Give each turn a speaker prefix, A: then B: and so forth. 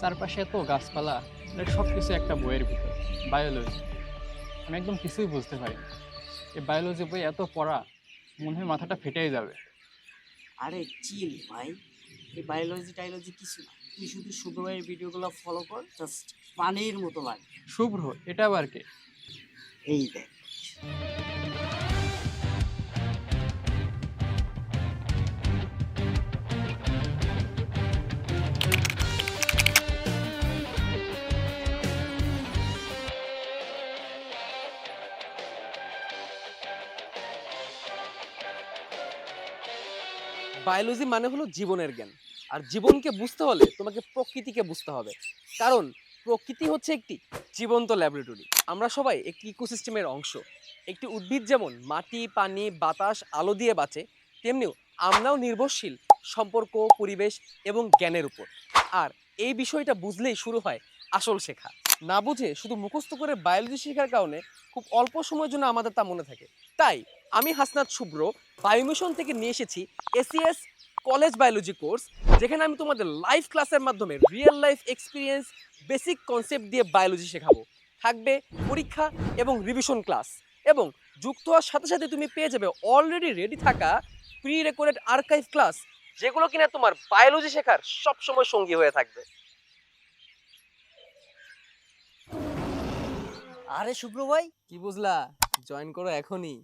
A: চারপাশে এত গাছপালা সব কিছু একটা বইয়ের ভিতর বায়োলজি আমি একদম কিছুই বুঝতে পারি না। এই বায়োলজি বই এত পড়া মনে হয় মাথাটা ফেটেই যাবে।
B: আরে চিল ভাই এই বায়োলজি টায়োলজি কিছু না। তুই শুধু শুভ্র ভাইয়ের ভিডিওগুলো ফলো কর জাস্ট পানির মতো লাগে।
A: শুভ্র এটা আবার কে?
B: এই দেখ।
C: বায়োলজি মানে হলো জীবনের জ্ঞান। আর জীবনকে বুঝতে হলে তোমাকে প্রকৃতিকে বুঝতে হবে। কারণ প্রকৃতি হচ্ছে একটি জীবন্ত ল্যাবরেটরি আমরা সবাই একটি ইকোসিস্টেমের অংশ। একটি উদ্ভিদ যেমন মাটি, পানি, বাতাস, আলো দিয়ে বাঁচে, তেমনিও আমরাও নির্ভরশীল সম্পর্ক, পরিবেশ এবং জ্ঞানের উপর। আর এই বিষয়টা বুঝলেই শুরু হয় আসল শেখা। না বুঝে শুধু মুখস্থ করে বায়োলজি শেখার কারণে খুব অল্প সময়ের জন্য আমাদের তা মনে থাকে। তাই আমি হাসনাত শুভ্র বায়োমিশন থেকে নিয়ে এসেছি এসিএস কলেজ বায়োলজি কোর্স যেখানে আমি তোমাদের লাইভ ক্লাসের মাধ্যমে real life experience basic concept দিয়ে বায়োলজি শেখাবো। থাকবে পরীক্ষা এবং রিভিশন ক্লাস এবং যুক্ত হওয়ার সাথে সাথে তুমি পেয়ে যাবে অলরেডি রেডি থাকা প্রি রেকর্ডেড আর্কাইভ ক্লাস যেগুলো কিনা তোমার বায়োলজি শেখার সবসময় সঙ্গী হয়ে থাকবে।
B: আরে শুভ্র ভাই
C: কি বুঝলা? জয়েন করো এখনই।